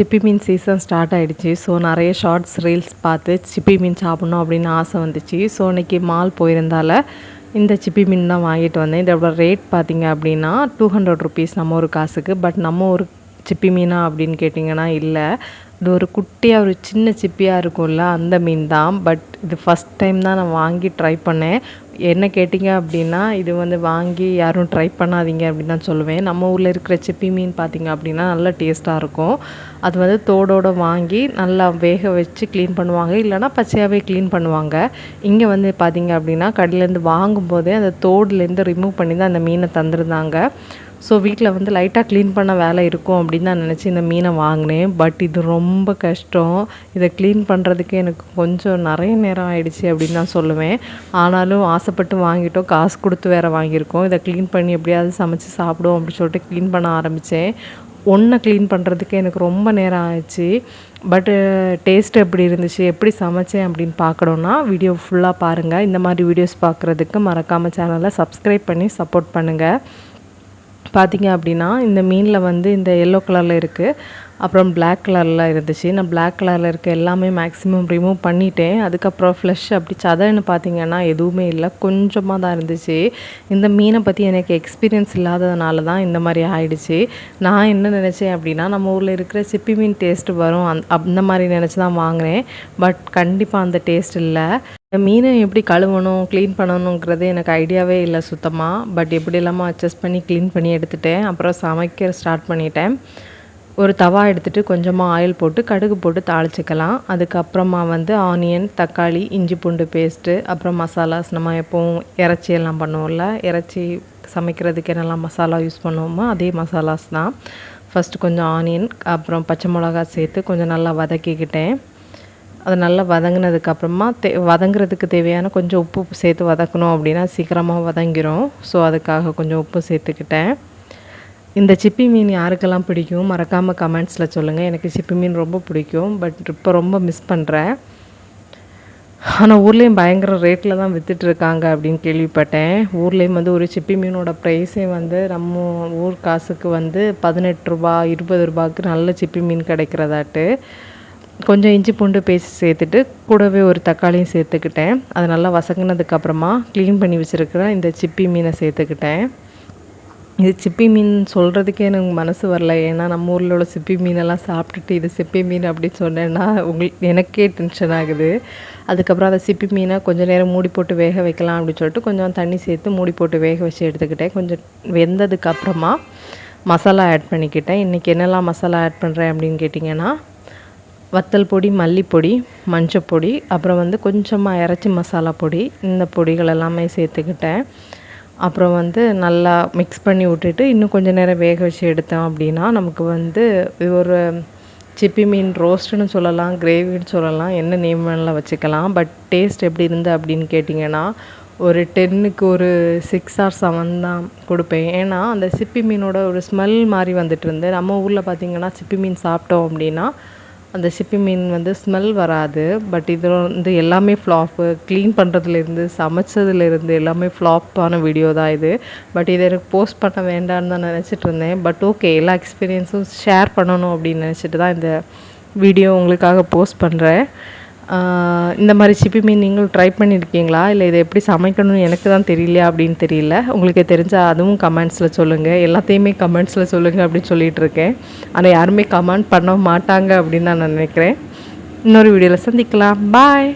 சிப்பி மீன் season start ஆகிடுச்சு so நிறைய ஷார்ட்ஸ் ரீல்ஸ் பார்த்து சிப்பி மீன் சாப்பிட்ணும் அப்படின்னு ஆசை வந்துச்சு. ஸோ இன்றைக்கி மால் போயிருந்தால இந்த சிப்பி மீன் தான் வாங்கிட்டு வந்தேன். இதோட ரேட் பார்த்திங்க அப்படின்னா டூ ஹண்ட்ரட் ருபீஸ் நம்ம ஒரு காசுக்கு. பட் நம்ம ஒரு சிப்பி மீனா அப்படின்னு கேட்டிங்கன்னா இல்லை. இது ஒரு குட்டியாக ஒரு சின்ன சிப்பியாக இருக்கும்ல அந்த மீன் தான். பட் இது ஃபஸ்ட் டைம் தான் நான் வாங்கி ட்ரை பண்ணேன். என்ன கேட்டிங்க அப்படின்னா இது வந்து வாங்கி யாரும் ட்ரை பண்ணாதீங்க அப்படின்னு தான் சொல்லுவேன். நம்ம ஊரில் இருக்கிற சிப்பி மீன் பார்த்திங்க அப்படின்னா நல்லா டேஸ்ட்டாக இருக்கும். அது வந்து தோடோடு வாங்கி நல்லா வேக வச்சு க்ளீன் பண்ணுவாங்க. இல்லைனா பச்சையாகவே க்ளீன் பண்ணுவாங்க. இங்கே வந்து பார்த்திங்க அப்படின்னா கடையிலேருந்து வாங்கும்போதே அந்த தோடுலேருந்து ரிமூவ் பண்ணி தான் அந்த மீனை தந்துருந்தாங்க. ஸோ வீட்டில் வந்து லைட்டாக க்ளீன் பண்ண வேலை இருக்கும் அப்படின்னு தான் நினச்சி இந்த மீனை வாங்கினேன். பட் இது ரொம்ப கஷ்டம். இதை க்ளீன் பண்ணுறதுக்கு எனக்கு கொஞ்சம் நிறைய நேரம் ஆயிடுச்சு அப்படின்னு தான் சொல்லுவேன். ஆனாலும் ஆசைப்பட்டு வாங்கிட்டோம். காசு கொடுத்து வேறு வாங்கியிருக்கோம். இதை க்ளீன் பண்ணி எப்படியாவது சமைச்சு சாப்பிடுவோம் அப்படின்னு சொல்லிட்டு க்ளீன் பண்ண ஆரம்பித்தேன் ஒன்றை க்ளீன் பண்ணுறதுக்கு எனக்கு ரொம்ப நேரம் ஆயிடுச்சு. பட்டு டேஸ்ட் எப்படி இருந்துச்சு? எப்படி சமைச்சேன் அப்படின்னு பார்க்கணுன்னா வீடியோ ஃபுல்லாக பாருங்கள் இந்த மாதிரி வீடியோஸ் பார்க்குறதுக்கு மறக்காமல் சேனலை சப்ஸ்கிரைப் பண்ணி சப்போர்ட் பண்ணுங்கள் பார்த்திங்க அப்படின்னா இந்த மீனில் வந்து இந்த எல்லோ கலரில் இருக்குது அப்புறம் பிளாக் கலரில் இருந்துச்சு. நான் பிளாக் கலரில் இருக்க எல்லாமே மேக்ஸிமம் ரிமூவ் பண்ணிட்டேன். அதுக்கப்புறம் ஃப்ளஷ் அப்படி சதன்னு பார்த்தீங்கன்னா எதுவுமே இல்லை. கொஞ்சமாக தான் இருந்துச்சு. இந்த மீனை பற்றி எனக்கு எக்ஸ்பீரியன்ஸ் இல்லாததுனால தான் இந்த மாதிரி ஆயிடுச்சு. நான் என்ன நினச்சேன் அப்படின்னா நம்ம ஊரில் இருக்கிற சிப்பி மீன் டேஸ்ட் வரும். அந் அந்த மாதிரி நினச்சி தான் வாங்கினேன் பட் கண்டிப்பாக அந்த டேஸ்ட் இல்லை. மீனை எப்படி கழுவணும் க்ளீன் பண்ணணுங்கிறது எனக்கு ஐடியாவே இல்லை சுத்தமாக பட் எப்படி இல்லாமல் அட்ஜஸ்ட் பண்ணி க்ளீன் பண்ணி எடுத்துட்டேன். அப்புறம் சமைக்க ஸ்டார்ட் பண்ணிட்டேன். ஒரு தவா எடுத்துகிட்டு கொஞ்சமாக ஆயில் போட்டு கடுகு போட்டு தாளிச்சிக்கலாம். அதுக்கப்புறமா வந்து ஆனியன் தக்காளி இஞ்சி பூண்டு பேஸ்ட்டு அப்புறம் மசாலாஸ் நம்ம எப்போவும் இறைச்சி எல்லாம் பண்ணுவோம்ல. இறைச்சி சமைக்கிறதுக்கு என்னெல்லாம் மசாலா யூஸ் பண்ணுவோமோ அதே மசாலாஸ் தான். ஃபஸ்ட்டு கொஞ்சம் ஆனியன் அப்புறம் பச்சை மிளகா சேர்த்து கொஞ்சம் நல்லா வதக்கிக்கிட்டேன். அது நல்லா வதங்கினதுக்கப்புறமா தே வதங்குறதுக்கு தேவையான கொஞ்சம் உப்பு சேர்த்து வதக்கணும் அப்படின்னா சீக்கிரமாக வதங்கிரும். ஸோ அதுக்காக கொஞ்சம் உப்பு சேர்த்துக்கிட்டேன். இந்த சிப்பி மீன் யாருக்கெல்லாம் பிடிக்கும் மறக்காமல் கமெண்ட்ஸில் சொல்லுங்கள் எனக்கு சிப்பி மீன் ரொம்ப பிடிக்கும் பட் இப்போ ரொம்ப மிஸ் பண்ணுறேன் ஆனால் ஊர்லேயும் பயங்கர ரேட்டில் தான் விற்றுட்ருக்காங்க அப்படின்னு கேள்விப்பட்டேன். ஊர்லேயும் வந்து ஒரு சிப்பி மீனோட ப்ரைஸே வந்து நம்ம ஊர் காசுக்கு வந்து பதினெட்டு ரூபா இருபது ரூபாய்க்கு நல்ல சிப்பி மீன் கிடைக்கிறதாட்டு. கொஞ்சம் இஞ்சி பூண்டு பேஸ்ட் சேர்த்துட்டு கூடவே ஒரு தக்காளியும் சேர்த்துக்கிட்டேன். அது நல்லா வசங்கினதுக்கப்புறமா க்ளீன் பண்ணி வச்சுருக்கிற இந்த சிப்பி மீனை சேர்த்துக்கிட்டேன். இது சிப்பி மீன் சொல்கிறதுக்கே எனக்கு மனசு வரல. ஏன்னா நம்ம ஊரில் உள்ள சிப்பி மீனெல்லாம் சாப்பிட்டுட்டு இது சிப்பி மீன் அப்படின்னு சொன்னேன்னா உங்களுக்கு எனக்கே டென்ஷன் ஆகுது. அதுக்கப்புறம் அதை சிப்பி மீனை கொஞ்சம் நேரம் மூடி போட்டு வேக வைக்கலாம் அப்படின்னு சொல்லிட்டு கொஞ்சம் தண்ணி சேர்த்து மூடி போட்டு வேக வச்சு எடுத்துக்கிட்டேன். கொஞ்சம் வெந்ததுக்கப்புறமா மசாலா ஆட் பண்ணிக்கிட்டேன். இன்றைக்கி என்னெல்லாம் மசாலா ஆட் பண்ணுறேன் அப்படின்னு கேட்டிங்கன்னா வத்தல் பொடி மல்லிப்பொடி மஞ்சப்பொடி அப்புறம் வந்து கொஞ்சமாக இறச்சி மசாலா பொடி இந்த பொடிகள் எல்லாமே சேர்த்துக்கிட்டேன். அப்புறம் வந்து நல்லா மிக்ஸ் பண்ணி விட்டுட்டு இன்னும் கொஞ்சம் நேரம் வேக வச்சு எடுத்தோம் அப்படின்னா நமக்கு வந்து ஒரு சிப்பி மீன் ரோஸ்ட்டுன்னு சொல்லலாம் கிரேவின்னு சொல்லலாம் என்ன நேம் வேணாலும் வச்சுக்கலாம். பட் டேஸ்ட் எப்படி இருந்து அப்படின்னு கேட்டிங்கன்னா ஒரு டென்னுக்கு ஒரு சிக்ஸ் ஆர் செவன் தான் கொடுப்பேன். ஏன்னா அந்த சிப்பி மீனோட ஒரு ஸ்மெல் மாதிரி வந்துட்டு இருந்து நம்ம ஊரில் பார்த்திங்கன்னா சிப்பி மீன் சாப்பிட்டோம் அப்படின்னா அந்த சிப்பி மீன் வந்து ஸ்மெல் வராது பட் இதில் வந்து எல்லாமே ஃப்ளாப்பு க்ளீன் பண்ணுறதுலேருந்து சமைச்சதுலேருந்து எல்லாமே ஃப்ளாப்பான வீடியோ தான் இது. பட் இதை எனக்கு போஸ்ட் பண்ண வேண்டாம்னு தான் நினச்சிட்டு இருந்தேன். பட் ஓகே எல்லா எக்ஸ்பீரியன்ஸும் ஷேர் பண்ணணும் அப்படின்னு நினச்சிட்டு தான் இந்த வீடியோ உங்களுக்காக போஸ்ட் பண்ணுறேன் இந்த மாதிரி சிப்பி மீன் நீங்களும் ட்ரை பண்ணியிருக்கீங்களா இல்லை இதை எப்படி சமைக்கணும்னு எனக்கு தான் தெரியலையா அப்படின்னு தெரியல. உங்களுக்கு தெரிஞ்சால் அதுவும் கமெண்ட்ஸில் சொல்லுங்கள் எல்லாத்தையுமே கமெண்ட்ஸில் சொல்லுங்கள் அப்படின்னு சொல்லிகிட்டு இருக்கேன். ஆனால் யாருமே கமெண்ட் பண்ண மாட்டாங்க அப்படின்னு நான் நினைக்கிறேன். இன்னொரு வீடியோவில் சந்திக்கலாம். பாய்